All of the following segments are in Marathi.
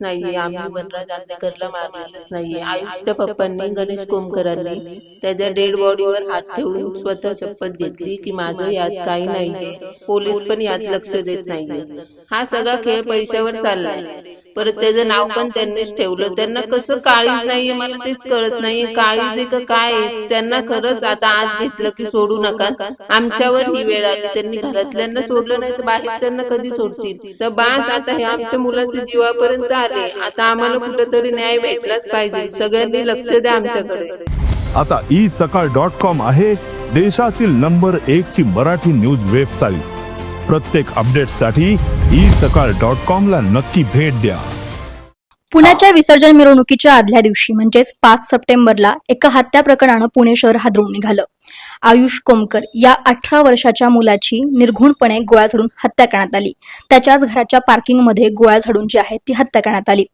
नाहीये आम्ही वनराज आंदेकरला मारलेलंच नाहीये आयुषच्या पप्पांनी गणेश कोमकरांनी त्याच्या डेड बॉडीवर हात ठेवून स्वतः शपथ घेतली की माझं यात काही नाहीये पोलीस पण यात लक्ष देत नाहीये. हा सगळा खेळ पैशावर चाललाय. परत त्याचं नाव पण त्यांनीच ठेवलं. त्यांना कसं काळीज नाहीये मला तेच कळत नाहीये. काळीज आहे का काय आहे? त्यांना खरंच आता आत घेतलं की सोडू नका. आमच्यावर ही वेळ आली त्यांनी घरातल्यांना सोडलं नाही तर बाहेरच्यांना कधी सोडतील? तर बास आता हे आमच्या मुलाच्या जीवापर्यंत आले. आता आम्हाला कुठंतरी न्याय भेटलाच पाहिजे. सगळ्यांनी लक्ष द्या आमच्याकडे. आता ई सकाळ डॉट कॉम आहे. देशातील नंबर एक ची मराठी न्यूज वेबसाईट प्रत्येक अपडेटसाठी ई सकाळ डॉट कॉम ला नक्की भेट द्या. पुण्याच्या विसर्जन मिरवणुकीच्या आदल्या दिवशी म्हणजेच पाच सप्टेंबरला एका हत्या प्रकरणानं पुणे शहर हादरून निघालं. आयुष कोमकर या अठरा वर्षाच्या मुलाची निर्घुणपणे गोळ्या झाडून हत्या करण्यात आली. त्याच्याच घराच्या पार्किंगमध्ये गोळ्या झाडून जी आहे ती हत्या करण्यात आली.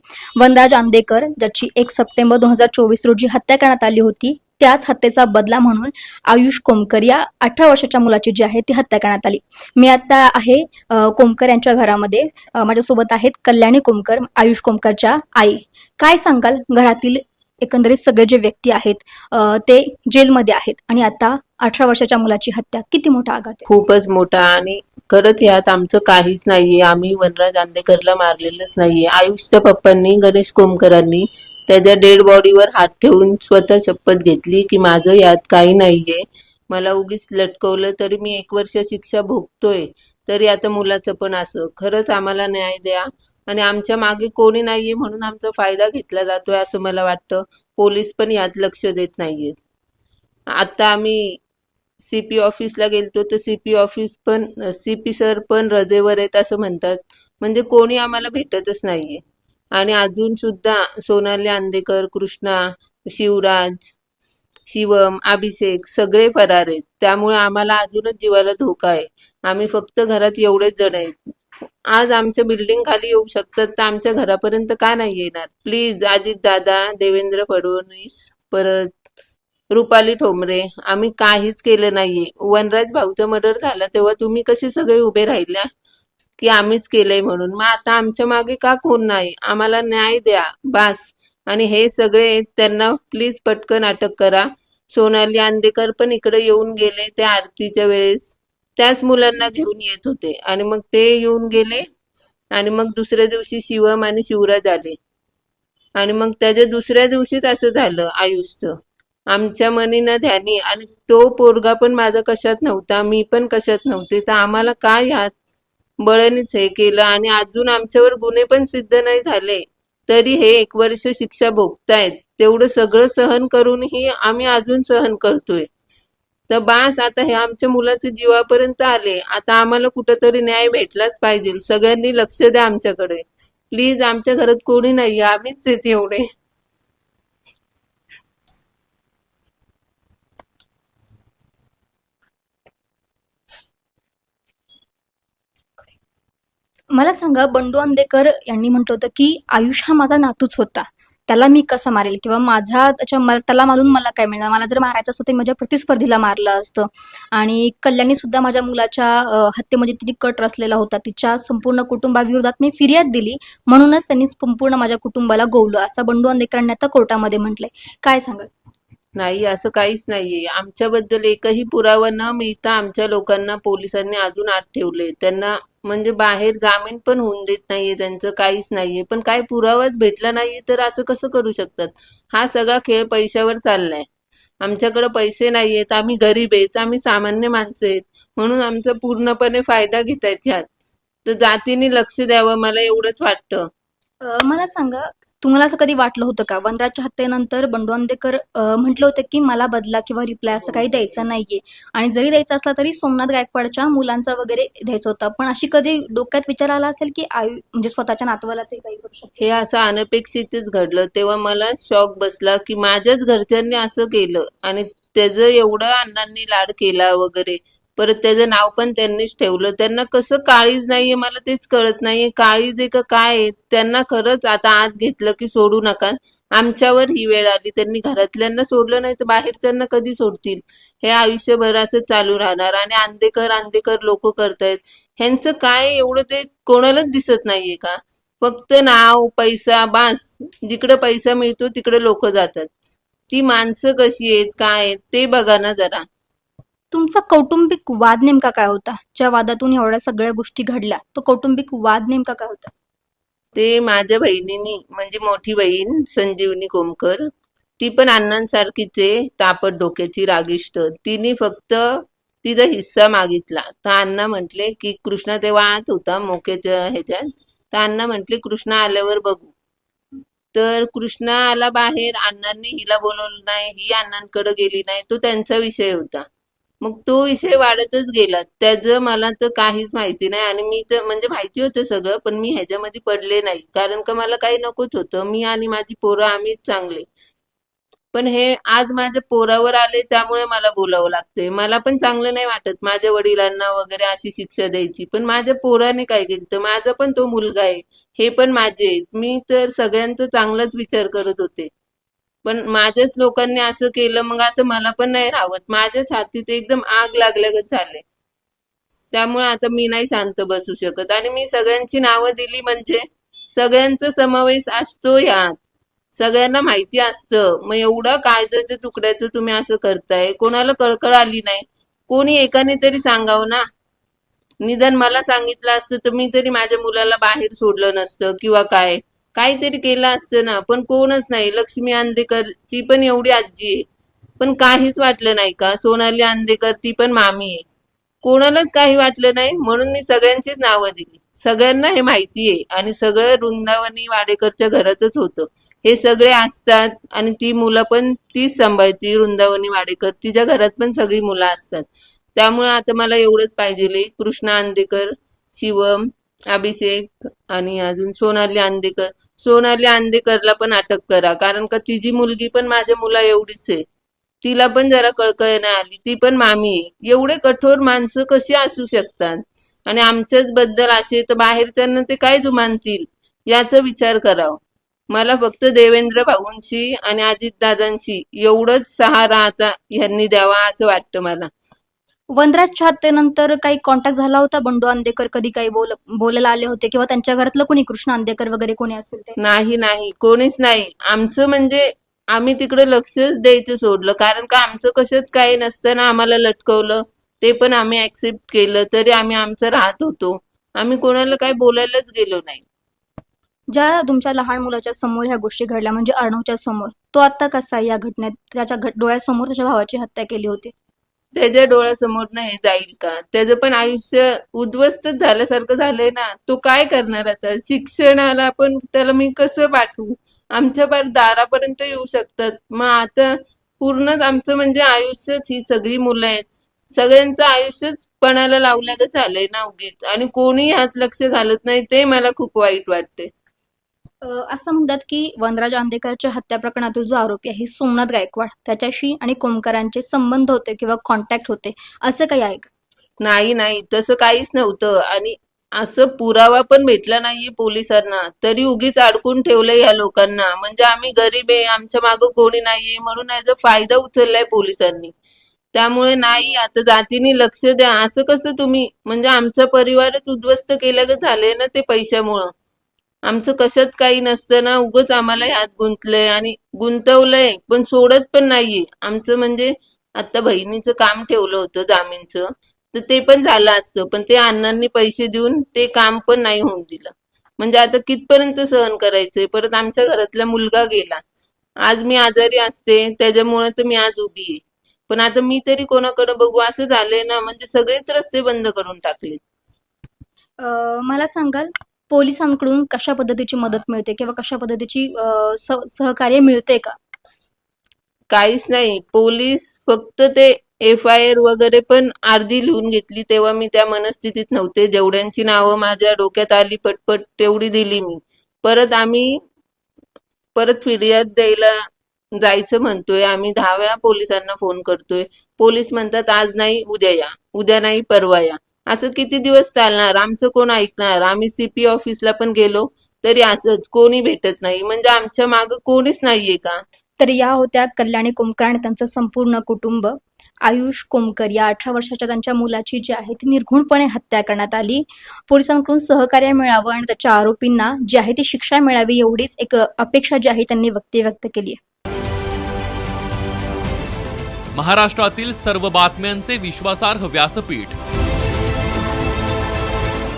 वनराज आंबेकर ज्याची एक सप्टेंबर दोन हजार चोवीस रोजी हत्या करण्यात आली होती त्याच हत्येचा बदला म्हणून आयुष कोमकर या अठरा वर्षाच्या मुलाची जी आहे ती हत्या करण्यात आली. मी आता आहे कोमकर यांच्या घरामध्ये. माझ्यासोबत आहेत कल्याणी कोमकर आयुष कोमकरच्या आई. काय सांगाल? घरातील एकंदरीत सगळे जे व्यक्ती आहेत ते जेलमध्ये आहेत आणि आता अठरा वर्षाच्या मुलाची हत्या किती मोठा आघात खूपच मोठा आणि खरंच यात आमचं काहीच नाहीये. आम्ही वनराज आंदेकरला मारलेलंच नाहीये. आयुषच्या पप्पांनी गणेश कोमकरांनी त्याच्या डेड बॉडीवर हात ठेवून स्वतः शपथ घेतली की माझं यात काही नाहीये. मला उगीच लटकवलं तरी मी एक वर्ष शिक्षा भोगतोय. तरी आता मुलाचं पण असं. खरंच आम्हाला न्याय द्या. आणि आमच्या मागे कोणी नाहीये म्हणून आमचा फायदा घेतला जातोय असं मला वाटतं. पोलीस पण यात लक्ष देत नाहीयेत. आता आम्ही सीपी ऑफिसला गेलतो तर सीपी ऑफिस पण सीपी सर पण रजेवर आहेत असं म्हणतात. म्हणजे कोणी आम्हाला भेटतच नाहीये. आणि अजून सुद्धा सोनाली आंदेकर कृष्णा शिवराज शिवम अभिषेक सगळे फरार आहेत. त्यामुळे आम्हाला अजूनच जीवाला धोका आहे. आम्ही फक्त घरात एवढेच जण आहेत. आज आमच्या बिल्डिंग खाली येऊ शकतात तर आमच्या घरापर्यंत का नाही येणार? प्लीज अजित दादा देवेंद्र फडणवीस परत रुपाली ठोंबरे आम्ही काहीच केलं नाहीये. वनराज भाऊचा मर्डर झाला तेव्हा तुम्ही कसे सगळे उभे राहिल्या? की आम्हीच केलंय म्हणून. मग आता आमच्या मागे का कोण नाही? आम्हाला न्याय द्या बास. आणि हे सगळे त्यांना प्लीज पटकन अटक करा. सोनाली आंदेकर पण इकडे येऊन गेले त्या आरतीच्या वेळेस. त्याच मुलांना घेऊन येत होते. आणि मग ते येऊन गेले. आणि मग दुसऱ्या दिवशी शिवम आणि शिवराज आले. आणि मग त्याच्या दुसऱ्या दिवशीच असं झालं आयुष्य. आमच्या मनीनं ध्यानी. आणि तो पोरगा पण माझा कशात नव्हता मी पण कशात नव्हते. तर आम्हाला काय यात? बळणीच हे केलं आणि अजून आमच्यावर गुन्हे पण सिद्ध नाही झाले. तरी हे एक वर्ष शिक्षा भोगतायत. तेवढं सगळं सहन करूनही आम्ही अजून सहन करतोय. तर बास आता हे आमच्या मुलाचे जीवापर्यंत आले. आता आम्हाला कुठंतरी न्याय भेटलाच पाहिजे. सगळ्यांनी लक्ष द्या आमच्याकडे. प्लीज आमच्या घरात कोणी नाही आम्हीच येते एवढे. मला सांगा बंडू आंदेकर यांनी म्हटलं होतं की आयुष हा माझा नातूच होता. त्याला मी कसा मारेल? किंवा माझा त्याच्या मला त्याला मारून मला काय मिळणार? मला जर मारायचं असतं ते माझ्या प्रतिस्पर्धीला मारलं असतं. आणि कल्याणी सुद्धा माझ्या मुलाच्या हत्येमध्ये तिने कट रचलेला होता. तिच्या संपूर्ण कुटुंबाविरोधात मी फिर्याद दिली. म्हणूनच त्यांनी संपूर्ण माझ्या कुटुंबाला गोवलं असं बंडू आंदेकरांनी आता कोर्टामध्ये म्हटलंय. काय सांगाल? नाही असं काहीच नाहीये. आमच्याबद्दल एकही पुरावा न मिळता आमच्या लोकांना पोलिसांनी अजून आत ठेवले त्यांना म्हणजे बाहेर जामीन पण होऊन देत नाहीये त्यांचं काहीच नाहीये. पण काही पुरावाच भेटला नाहीये तर असं कसं करू शकतात? हा सगळा खेळ पैशावर चाललाय. आमच्याकडे पैसे नाहीयेत आम्ही गरीब आहेत आम्ही सामान्य माणसं आहेत. म्हणून आमचा पूर्णपणे फायदा घेतायत ह्यात. तर जातीने लक्ष द्यावं मला एवढंच वाटतं. मला सांगा तुम्हाला असं कधी वाटलं होतं का? वनराजच्या हत्येनंतर बंडू आंदेकर म्हटलं होतं की मला बदला किंवा रिप्लाय असं काही द्यायचं नाहीये. आणि जरी द्यायचा असला तरी सोमनाथ गायकवाडच्या मुलांचा वगैरे द्यायचा होता. पण अशी कधी डोक्यात विचार आला असेल की आयु म्हणजे स्वतःच्या नातवाला ते काही करू शकतो? हे असं अनपेक्षितच घडलं. तेव्हा मला शॉक बसला की माझ्याच घरच्यांनी असं केलं आणि त्याचं एवढं अण्णांनी लाड केला वगैरे. परत त्याचं नाव पण त्यांनीच ठेवलं. त्यांना कसं काळीज नाहीये मला तेच कळत नाहीये. काळीज आहे का काय त्यांना खरंच आता आत घेतलं की सोडू नका. आमच्यावर ही वेळ आली. त्यांनी घरातल्यांना सोडलं नाही तर बाहेरच्यांना कधी सोडतील? हे आयुष्यभर असं चालू राहणार आणि आंदेकर आंदेकर लोक करतायत. ह्यांचं काय एवढं ते कोणालाच दिसत नाहीये का? फक्त नाव पैसा बास. जिकडे पैसा मिळतो तिकडे लोक जातात. ती माणसं कशी आहेत काय आहेत ते बघा ना जरा. तुमचा कौटुंबिक वाद नेमका काय होता? ज्या वादातून एवढ्या सगळ्या गोष्टी घडल्या तो कौटुंबिक वाद नेमका काय होता? ते माझ्या बहिणीनी म्हणजे मोठी बहीण संजीवनी कोमकर ती पण अण्णांसारखीच आहे तापट डोक्याची रागिष्ट. तिने फक्त तिचा हिस्सा मागितला. तर अण्णा म्हटले की कृष्णा तेव्हा आत होता मोक्याच्या ह्याच्यात. तर अण्णा म्हटले कृष्णा आल्यावर बघू. तर कृष्णा आला बाहेर अण्णांनी हिला बोलवलं नाही ही अण्णांकडे गेली नाही तो त्यांचा विषय होता. मग तो विषय वाढतच गेला. त्याचं मला तर काहीच माहिती नाही आणि मी तर म्हणजे माहिती होतं सगळं पण मी ह्याच्यामध्ये पडले नाही. कारण का मला काही नकोच होतं. मी आणि माझी पोरं आम्हीच चांगले. पण हे आज माझ्या पोरावर आले त्यामुळे मला बोलावं लागते मला पण चांगलं नाही वाटत. माझ्या वडिलांना वगैरे अशी शिक्षा द्यायची. पण माझ्या पोराने काय केलं तर माझा पण तो मुलगा आहे. हे पण माझे मी तर सगळ्यांचा चांगलाच विचार करत होते. पण माझ्याच लोकांनी असं केलं मग आता मला पण नाही राहत माझ्याच हातीत एकदम आग लागल्यागत झाले त्यामुळे आता मी नाही शांत बसू शकत. आणि मी सगळ्यांची नावं दिली म्हणजे सगळ्यांचा समावेश असतो यात. सगळ्यांना माहिती असतं. मग एवढं कायद्याच्या तुकड्याचं तुम्ही असं करताय. कोणाला कळकळ आली नाही. कोणी एकाने तरी सांगावं ना. निदान मला सांगितलं असतं तर मी तरी माझ्या मुलाला बाहेर सोडलं नसतं किंवा काय. काहीतरी केलं असतं ना पण कोणच नाही. लक्ष्मी आंदेकर ती पण एवढी आजी आहे. पण काहीच वाटलं नाही का? सोनाली आंदेकर ती पण मामी आहे. कोणालाच काही वाटलं नाही म्हणून मी सगळ्यांचीच नावं दिली. सगळ्यांना हे माहिती आहे आणि सगळं वृंदावनी वाडेकरच्या घरातच होतं. हे सगळे असतात आणि ती मुलं पण तीच सांभाळती वृंदावनी वाडेकर. तिच्या घरात पण सगळी मुलं असतात. त्यामुळे आता मला एवढंच पाहिजे कृष्णा आंदेकर शिवम अभिषेक आणि अजून सोनाली आंदेकर. सोनाली आंदेकरला पण अटक करा. कारण का तिची मुलगी पण माझ्या मुला एवढीच आहे. तिला पण जरा कळकळ नाही आली. ती पण मामी आहे. एवढे कठोर माणसं कशी असू शकतात? आणि आमच्याच बद्दल असे तर बाहेरच्यांना ते काय जुमानतील याचा विचार करावा. मला फक्त देवेंद्र भाऊंशी आणि अजितदादांशी एवढंच सहारा आता ह्यांनी द्यावा असं वाटतं मला. वनराजच्या हत्येनंतर काही कॉन्टॅक्ट झाला होता? बंडू आंदेकर कधी काही बोल बोलायला आले होते? किंवा त्यांच्या घरातलं कोणी? कृष्ण आंदेकर वगैरे कोणी असेल ते? नाही नाही. कोणीच नाही. आमचं म्हणजे आम्ही तिकडे लक्षच द्यायचं सोडलं. कारण का आमचं कशात काही नसताना आम्हाला लटकवलं. ते पण आम्ही ऍक्सेप्ट केलं. तरी आम्ही आमचं राहत होतो. आम्ही कोणाला काही बोलायलाच गेलो नाही. ज्या तुमच्या लहान मुलाच्या समोर ह्या गोष्टी घडल्या म्हणजे अर्णवच्या समोर तो आता कसा आहे या घटनेत? त्याच्या डोळ्यासमोर त्याच्या भावाची हत्या केली होती. त्याच्या डोळ्यासमोर नाही जाईल का? त्याचं पण आयुष्य उद्ध्वस्तच झाल्यासारखं झालंय ना. तो काय करणार आता? शिक्षणाला पण त्याला मी कसं पाठवू? आमच्या पार दारापर्यंत येऊ शकतात. मग आता पूर्णच आमचं म्हणजे आयुष्यच ही सगळी मुलं आहेत. सगळ्यांचं आयुष्यच पणाला लावल्यागत झालंय ना उगीच. आणि कोणी ह्यात लक्ष घालत नाही ते मला खूप वाईट वाटते असं म्हणतात की वनराज आंदेकरच्या हत्या प्रकरणातील जो आरोपी आहे सोमनाथ गायकवाड. त्याच्याशी आणि कोमकरांचे संबंध होते किंवा कॉन्टॅक्ट होते असं काही आहे का? नाही नाही. तसं काहीच नव्हतं. आणि असं पुरावा पण भेटला नाहीये पोलिसांना. तरी उगीच अडकून ठेवलंय या लोकांना. म्हणजे आम्ही गरीब आहे आमच्या मागं कोणी नाहीये म्हणून याचा फायदा उचललाय पोलिसांनी. त्यामुळे नाही आता जातीने लक्ष द्या. असं कसं तुम्ही म्हणजे आमचा परिवारच उद्ध्वस्त केलं झालंय ना ते पैशामुळं. आमचं कशात काही नसतं ना उगच आम्हाला यात गुंतलंय आणि गुंतवलंय पण सोडत पण नाहीये. आमचं म्हणजे आता बहिणीचं काम ठेवलं होतं जामीनचं तर ते पण झालं असतं पण ते अण्णांनी पैसे देऊन ते काम पण नाही होऊन दिलं. म्हणजे आता कितपर्यंत सहन करायचंय? परत आमच्या घरातला मुलगा गेला. आज मी आजारी असते त्याच्यामुळे तर मी आज उभी आहे. पण आता मी तरी कोणाकडे बघू? असं झालंय ना म्हणजे सगळेच रस्ते बंद करून टाकले मला सांगाल? पोलिसांकडून कशा पद्धतीची मदत मिळते किंवा कशा पद्धतीची सहकार्य मिळते का? काहीच नाही. पोलीस फक्त ते एफ आय आर वगैरे पण अर्धी लिहून घेतली तेव्हा मी त्या मनस्थितीत नव्हते. जेवढ्यांची नावं माझ्या डोक्यात आली पटपट तेवढी दिली मी. परत आम्ही परत फिर्याद द्यायला जायचं म्हणतोय. आम्ही दहा वेळा पोलिसांना फोन करतोय. पोलीस म्हणतात आज नाही उद्या या. उद्या नाही परवा या. असं किती दिवस चालणार? आमचं कोण ऐकणार? आम्ही सीपी ऑफिसला पण गेलो तरी असंच कोणी भेटत नाही. म्हणजे आमच्या मागं कोणीच नाहीये का? तर या होत्या कल्याणी कोमकर आणि त्यांचं संपूर्ण कुटुंब. आयुष कोमकर या अठरा वर्षाच्या त्यांच्या मुलाची जी आहे ती निर्घुणपणे हत्या करण्यात आली. पोलिसांकडून सहकार्य मिळावं आणि त्याच्या आरोपींना जी आहे ती शिक्षा मिळावी एवढीच एक अपेक्षा जी आहे त्यांनी व्यक्ती व्यक्त केली आहे. महाराष्ट्रातील सर्व बातम्यांचे विश्वासार्ह व्यासपीठ.